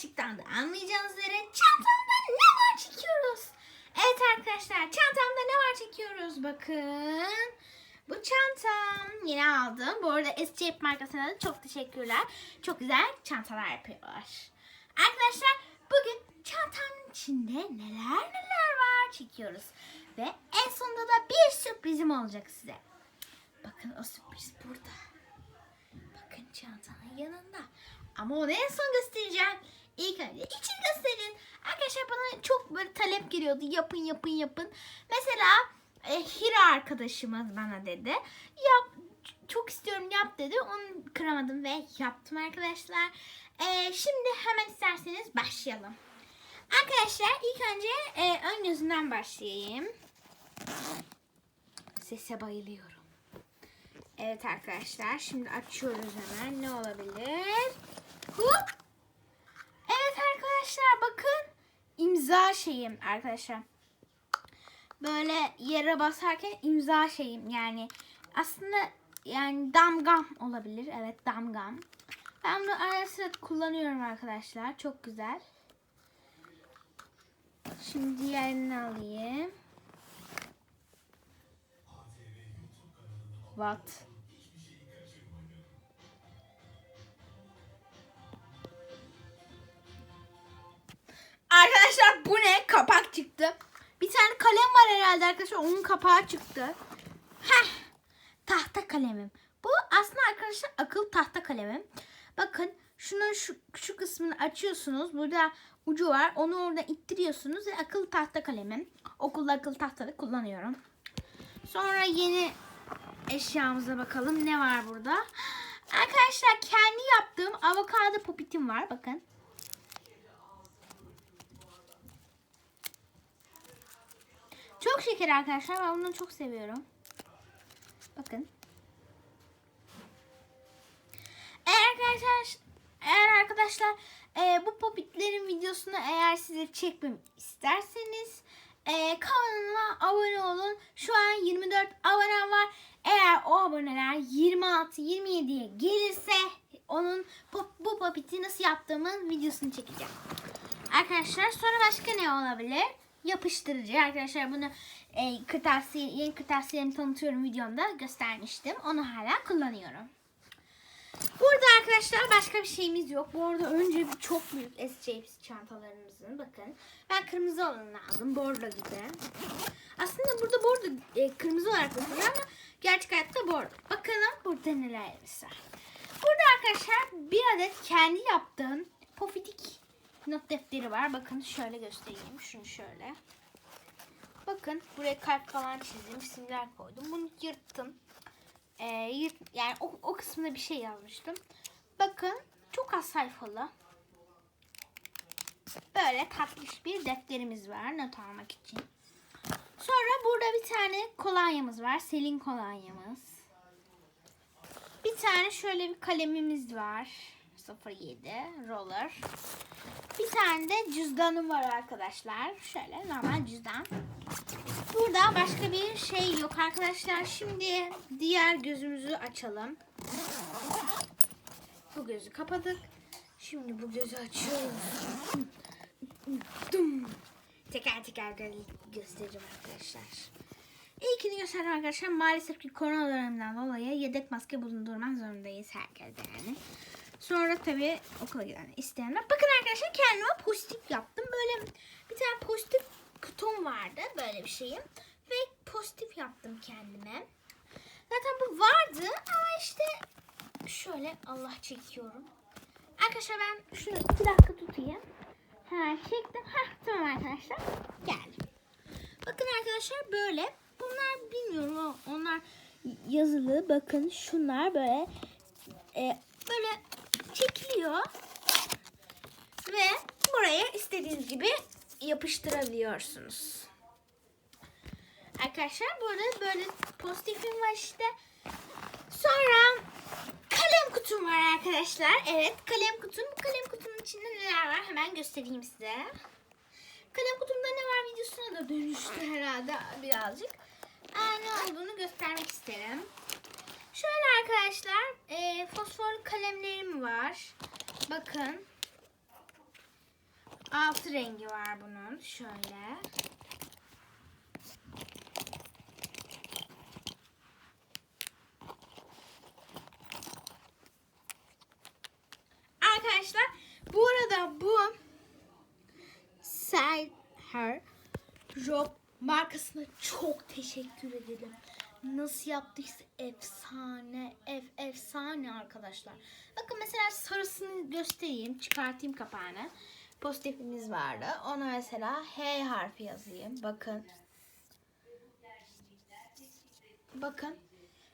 başlıktan da anlayacağınız üzere çantamda ne var çekiyoruz. Evet arkadaşlar çantamda ne var çekiyoruz bakın. Bu çantam yeni aldım. Bu arada Escape markasına da çok teşekkürler. Çok güzel çantalar yapıyorlar. Arkadaşlar bugün çantamın içinde neler neler var çekiyoruz. Ve en sonunda da bir sürprizim olacak size. Bakın o sürpriz burada. Bakın çantanın yanında. Ama onu en son göstereceğim. İlk önce için gösterin. Arkadaşlar bana çok böyle talep geliyordu. Yapın yapın yapın. Mesela e, Hira arkadaşımız bana dedi. Yap çok istiyorum yap dedi. Onu kıramadım ve yaptım arkadaşlar. E, şimdi hemen isterseniz başlayalım. Arkadaşlar ilk önce e, ön gözünden başlayayım. Sese bayılıyorum. Evet arkadaşlar şimdi açıyoruz hemen. Ne olabilir? Hop. Arkadaşlar bakın. imza şeyim arkadaşlar. Böyle yere basarken imza şeyim yani aslında yani damgam olabilir. Evet damgam. Ben bunu ara sıra kullanıyorum arkadaşlar. Çok güzel. Şimdi diğerini alayım. What? Arkadaşlar bu ne? Kapak çıktı. Bir tane kalem var herhalde arkadaşlar. Onun kapağı çıktı. Heh. Tahta kalemim. Bu aslında arkadaşlar akıl tahta kalemim. Bakın şunun şu, şu kısmını açıyorsunuz. Burada ucu var. Onu orada ittiriyorsunuz ve akıl tahta kalemim. Okulda akıl tahtada kullanıyorum. Sonra yeni eşyamıza bakalım. Ne var burada? Arkadaşlar kendi yaptığım avokado popitim var. Bakın. Çok şeker arkadaşlar. Ben bunu çok seviyorum. Bakın. Eğer arkadaşlar eğer arkadaşlar e, bu popitlerin videosunu eğer size çekmem isterseniz e, kanalıma abone olun. Şu an 24 abonem var. Eğer o aboneler 26-27'ye gelirse onun bu, bu popiti nasıl yaptığımın videosunu çekeceğim. Arkadaşlar sonra başka ne olabilir? Yapıştırıcı. Arkadaşlar bunu e, kırtasiye, yeni kırtasiyemi tanıtıyorum videomda göstermiştim. Onu hala kullanıyorum. Burada arkadaşlar başka bir şeyimiz yok. Bu arada önce bir çok büyük S-Shapes çantalarımızın. Bakın ben kırmızı olanını aldım. Bordo gibi. Aslında burada bordo e, kırmızı olarak bakıyor ama gerçek hayatta bordo. Bakalım burada nelerimiz var. Burada arkadaşlar bir adet kendi yaptığım pofidik not defteri var. Bakın şöyle göstereyim. Şunu şöyle. Bakın buraya kalp falan çizdim. isimler koydum. Bunu yırttım. Ee, yırt, yani o, o kısmında bir şey yazmıştım. Bakın çok az sayfalı. Böyle tatlış bir defterimiz var not almak için. Sonra burada bir tane kolonyamız var. Selin kolonyamız. Bir tane şöyle bir kalemimiz var. 07 roller. Bir tane de cüzdanım var arkadaşlar. Şöyle normal cüzdan. Burada başka bir şey yok arkadaşlar. Şimdi diğer gözümüzü açalım. Bu gözü kapadık. Şimdi bu gözü açıyoruz. Teker teker gö- göstereceğim arkadaşlar. İlkini gösterdim arkadaşlar. Maalesef ki korona dolayı yedek maske bulundurmak zorundayız herkes yani. Sonra tabii okula giden isteyenler. Bakın arkadaşlar kendime pozitif yaptım. Böyle bir tane pozitif kutum vardı. Böyle bir şeyim. Ve pozitif yaptım kendime. Zaten bu vardı ama işte şöyle Allah çekiyorum. Arkadaşlar ben şunu iki dakika tutayım. Hemen çektim. Heh, tamam arkadaşlar. Geldim. Bakın arkadaşlar böyle. Bunlar bilmiyorum onlar yazılı. Bakın şunlar böyle e, böyle çekiliyor. Ve buraya istediğiniz gibi yapıştırabiliyorsunuz. Arkadaşlar burada böyle pozitifim var işte. Sonra kalem kutum var arkadaşlar. Evet kalem kutum. Bu kalem kutunun içinde neler var hemen göstereyim size. Kalem kutumda ne var videosuna da dönüştü herhalde birazcık. Aa, ne olduğunu göstermek isterim. Şöyle arkadaşlar e, fosforlu kalemlerim var. Bakın. Altı rengi var bunun. Şöyle. Arkadaşlar bu arada bu Her Job markasına çok teşekkür ederim. Nasıl yaptıysa efsane, ef, efsane arkadaşlar. Bakın mesela sarısını göstereyim, çıkartayım kapağını. Pozitifimiz vardı. Ona mesela H harfi yazayım. Bakın. Bakın.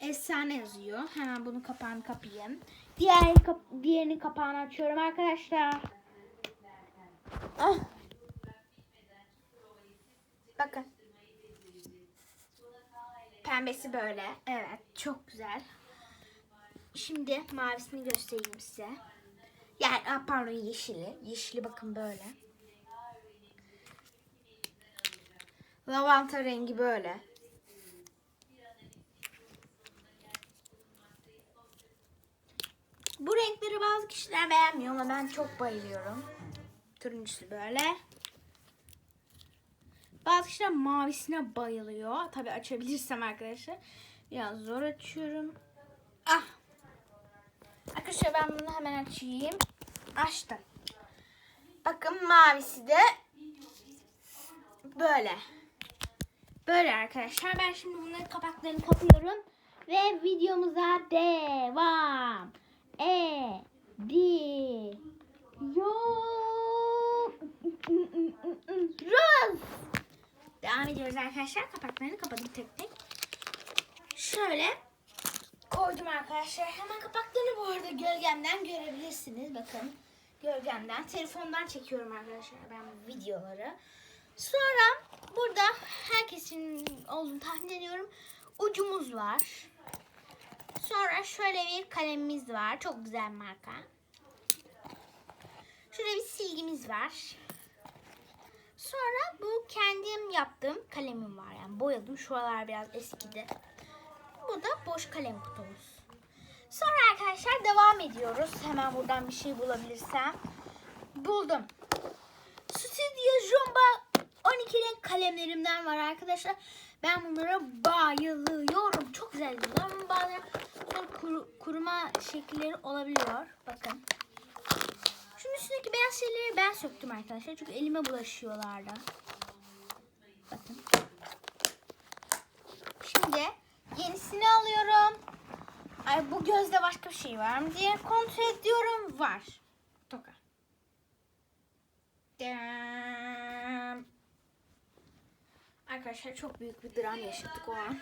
Efsane yazıyor. Hemen bunun kapağını kapayım. Diğer kap diğerinin kapağını açıyorum arkadaşlar. Ah. Bakın. Pembesi böyle. Evet. Çok güzel. Şimdi mavisini göstereyim size. Yani ah, pardon yeşili. Yeşili bakın böyle. Lavanta rengi böyle. Bu renkleri bazı kişiler beğenmiyor ama ben çok bayılıyorum. Turuncusu böyle. Bazı kişiler mavisine bayılıyor. Tabi açabilirsem arkadaşlar. Biraz zor açıyorum. Ah. Arkadaşlar ben bunu hemen açayım. Açtım. Bakın mavisi de böyle. Böyle arkadaşlar. Ben şimdi bunların kapaklarını kapıyorum. Ve videomuza devam. E di yo Rus. Devam ediyoruz arkadaşlar. Kapaklarını kapadım tek tek. Şöyle koydum arkadaşlar. Hemen kapaklarını bu arada gölgemden görebilirsiniz. Bakın gölgemden. Telefondan çekiyorum arkadaşlar ben bu videoları. Sonra burada herkesin olduğunu tahmin ediyorum. Ucumuz var. Sonra şöyle bir kalemimiz var. Çok güzel marka. Şurada bir silgimiz var. Sonra bu kendim yaptığım kalemim var. Yani boyadım. Şuralar biraz eskidi. Bu da boş kalem kutumuz. Sonra arkadaşlar devam ediyoruz. Hemen buradan bir şey bulabilirsem. Buldum. Studio Jumbo 12 renk kalemlerimden var arkadaşlar. Ben bunlara bayılıyorum. Çok güzel bunlar. Ama bazen kuru- kuruma şekilleri olabiliyor. Bakın. Şunun üstündeki beyaz şeyleri ben söktüm arkadaşlar. Çünkü elime bulaşıyorlardı. Bakın. Şimdi yenisini alıyorum. Ay bu gözde başka bir şey var mı diye kontrol ediyorum. Var. Toka. Arkadaşlar çok büyük bir dram yaşadık o an.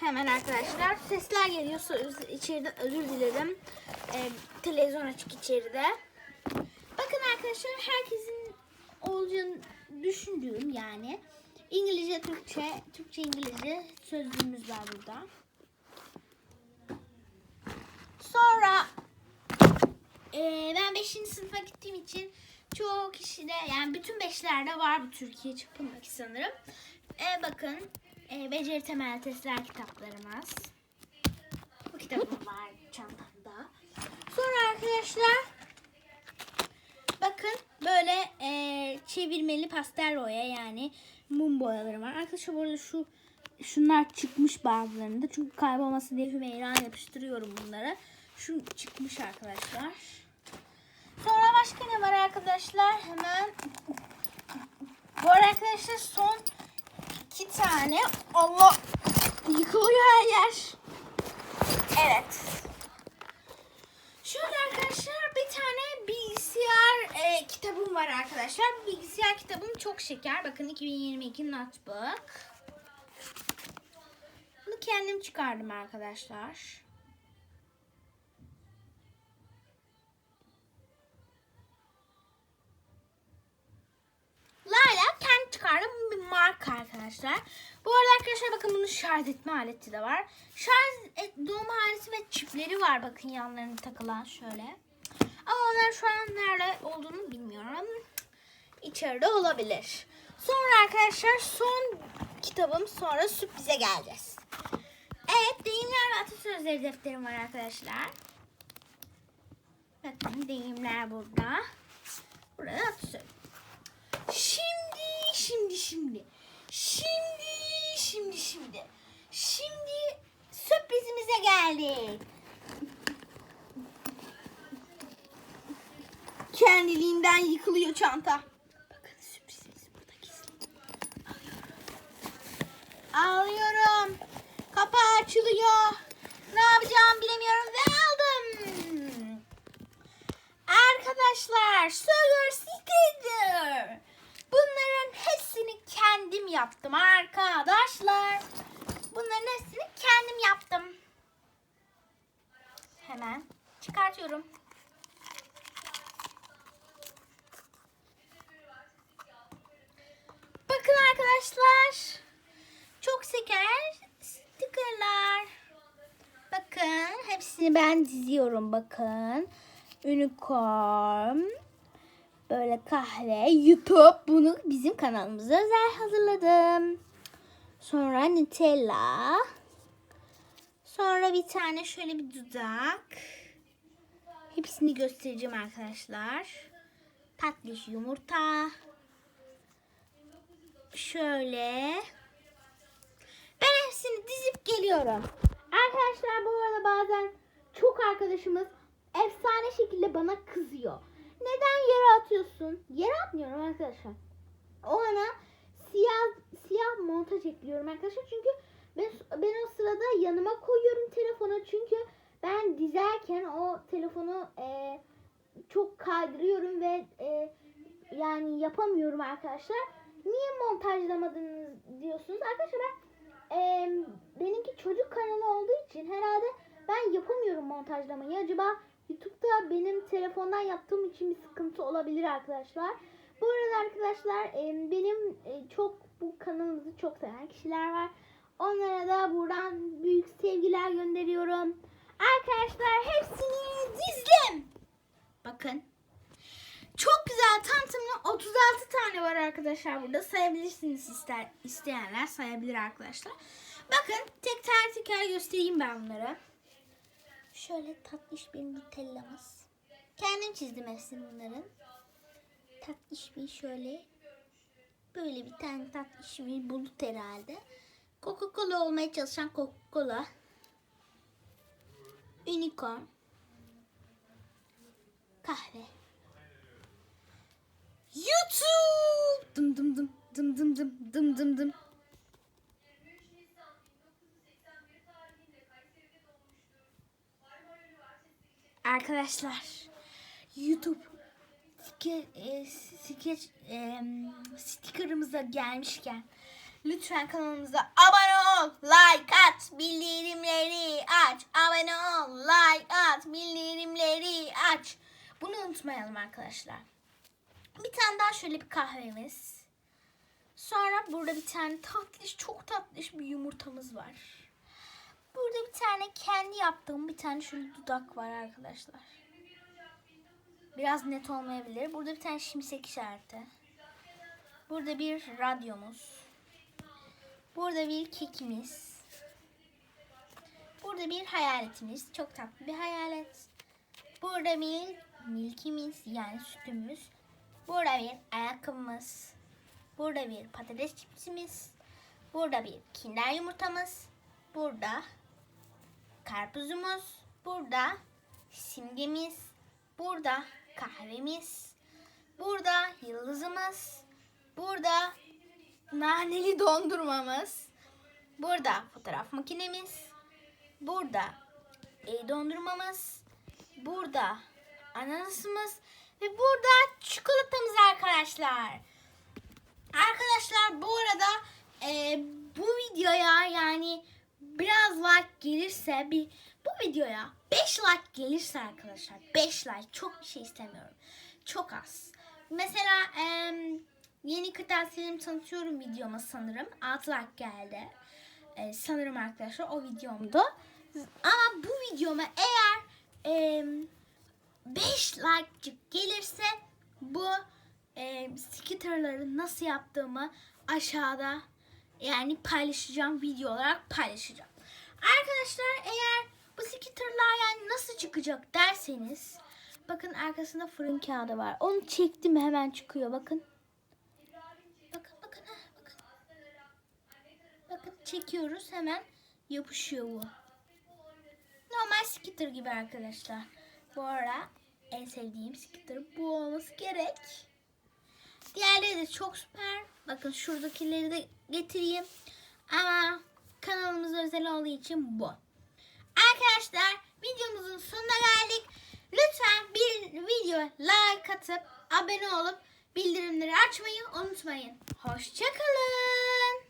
Hemen arkadaşlar sesler geliyor. So- İçeride özür dilerim. Ee, televizyon açık içeride. Bakın arkadaşlar herkesin olacağını düşündüğüm yani İngilizce, Türkçe, Türkçe, İngilizce sözlüğümüz var burada. Sonra eee, ben 5. sınıfa gittiğim için çoğu kişide yani bütün beşlerde var bu Türkiye çapındaki sanırım. E, bakın e, beceri temel testler kitaplarımız. Bu kitabım var çantamda. Sonra arkadaşlar bakın böyle e, çevirmeli pastel boya yani mum boyaları var. Arkadaşlar burada şu şunlar çıkmış bazılarında. Çünkü kaybolması diye Hümeyra yapıştırıyorum bunları. Şu çıkmış arkadaşlar. Sonra başka ne var arkadaşlar? Hemen bu arada arkadaşlar son iki tane Allah yıkılıyor her yer. Evet. Şöyle arkadaşlar bir tane var arkadaşlar. Bu bilgisayar kitabım çok şeker. Bakın 2022 notebook. Bunu kendim çıkardım arkadaşlar. Layla kendi çıkardığım bir marka arkadaşlar. Bu arada arkadaşlar bakın bunun şarj etme aleti de var. Şarj et, doğum aleti ve çipleri var bakın yanlarına takılan şöyle. Ama nerede olduğunu bilmiyorum. İçeride olabilir. Sonra arkadaşlar son kitabım sonra sürprize geleceğiz. Evet deyimler ve atasözleri defterim var arkadaşlar. Bakın deyimler burada. Burada atasözleri. şimdi şimdi. Şimdi şimdi şimdi. Şimdi sürprizimize geldik. Kendiliğinden yıkılıyor çanta. Bakın sürprizimiz burada gizli. Alıyorum. Alıyorum. Kapağı açılıyor. Ne yapacağımı bilemiyorum ve aldım. Arkadaşlar Sugar Sticker. Bunların hepsini kendim yaptım arkadaşlar. Bunların hepsini kendim yaptım. Hemen çıkartıyorum. Bakın arkadaşlar. Çok şeker stickerlar. Bakın hepsini ben diziyorum bakın. Unicorn. Böyle kahve, YouTube. Bunu bizim kanalımıza özel hazırladım. Sonra Nutella. Sonra bir tane şöyle bir dudak. Hepsini göstereceğim arkadaşlar. Tatlış yumurta. Şöyle. Ben hepsini dizip geliyorum. Arkadaşlar bu arada bazen çok arkadaşımız efsane şekilde bana kızıyor. Neden yere atıyorsun? Yere atmıyorum arkadaşlar. O ana siyah siyah montaj ekliyorum arkadaşlar. Çünkü ben, ben o sırada yanıma koyuyorum telefonu. Çünkü ben dizerken o telefonu e, çok kaydırıyorum ve e, yani yapamıyorum arkadaşlar. Niye montajlamadınız diyorsunuz? Arkadaşlar ben e, benimki çocuk kanalı olduğu için herhalde ben yapamıyorum montajlamayı. Acaba YouTube'da benim telefondan yaptığım için bir sıkıntı olabilir arkadaşlar. Bu arada arkadaşlar e, benim e, çok bu kanalımızı çok seven kişiler var. Onlara da buradan büyük sevgiler gönderiyorum. Arkadaşlar hepsini dizdim. Bakın. Çok güzel tam tamına 36 tane var arkadaşlar burada. Sayabilirsiniz ister isteyenler sayabilir arkadaşlar. Bakın tek teker teker göstereyim ben bunları. Şöyle tatlış bir nutellamız. Kendim çizdim hepsini bunların. Tatlış bir şöyle böyle bir tane tatlış bir bulut herhalde. Coca-Cola olmaya çalışan Coca-Cola. Unicorn. Kahve. YouTube. Dım dım dım dım dım dım dım dım dım. Arkadaşlar YouTube ske, e, skeç, e, sticker'ımıza gelmişken lütfen kanalımıza abone ol, like at, bildirimleri aç. Abone ol, like at, bildirimleri aç. Bunu unutmayalım arkadaşlar. Bir tane daha şöyle bir kahvemiz. Sonra burada bir tane tatlış, çok tatlış bir yumurtamız var. Burada bir tane kendi yaptığım bir tane şöyle dudak var arkadaşlar. Biraz net olmayabilir. Burada bir tane şimşek işareti. Burada bir radyomuz. Burada bir kekimiz. Burada bir hayaletimiz. Çok tatlı bir hayalet. Burada bir milkimiz yani sütümüz. Burada bir ayakkabımız. Burada bir patates çipsimiz. Burada bir kinder yumurtamız. Burada karpuzumuz. Burada simgemiz. Burada kahvemiz. Burada yıldızımız. Burada naneli dondurmamız. Burada fotoğraf makinemiz. Burada e, dondurmamız. Burada ananasımız. Ve burada çikolatamız arkadaşlar. Arkadaşlar bu arada e, bu videoya yani biraz like gelirse bir bu videoya 5 like gelirse arkadaşlar 5 like çok bir şey istemiyorum. Çok az. Mesela e, yeni kırtasiyelerimi tanıtıyorum videoma sanırım. 6 like geldi. E, sanırım arkadaşlar o videomdu. Ama bu videoma eğer e, 5 like gelirse bu e, stickerları nasıl yaptığımı aşağıda yani paylaşacağım video olarak paylaşacağım. Arkadaşlar eğer bu stickerlar yani nasıl çıkacak derseniz bakın arkasında fırın kağıdı var. Onu çektim hemen çıkıyor bakın. Bakın bakın. çekiyoruz hemen yapışıyor bu. Normal skitter gibi arkadaşlar. Bu ara en sevdiğim skitter bu olması gerek. Diğerleri de çok süper. Bakın şuradakileri de getireyim. Ama kanalımız özel olduğu için bu. Arkadaşlar videomuzun sonuna geldik. Lütfen bir video like atıp abone olup bildirimleri açmayı unutmayın. Hoşçakalın.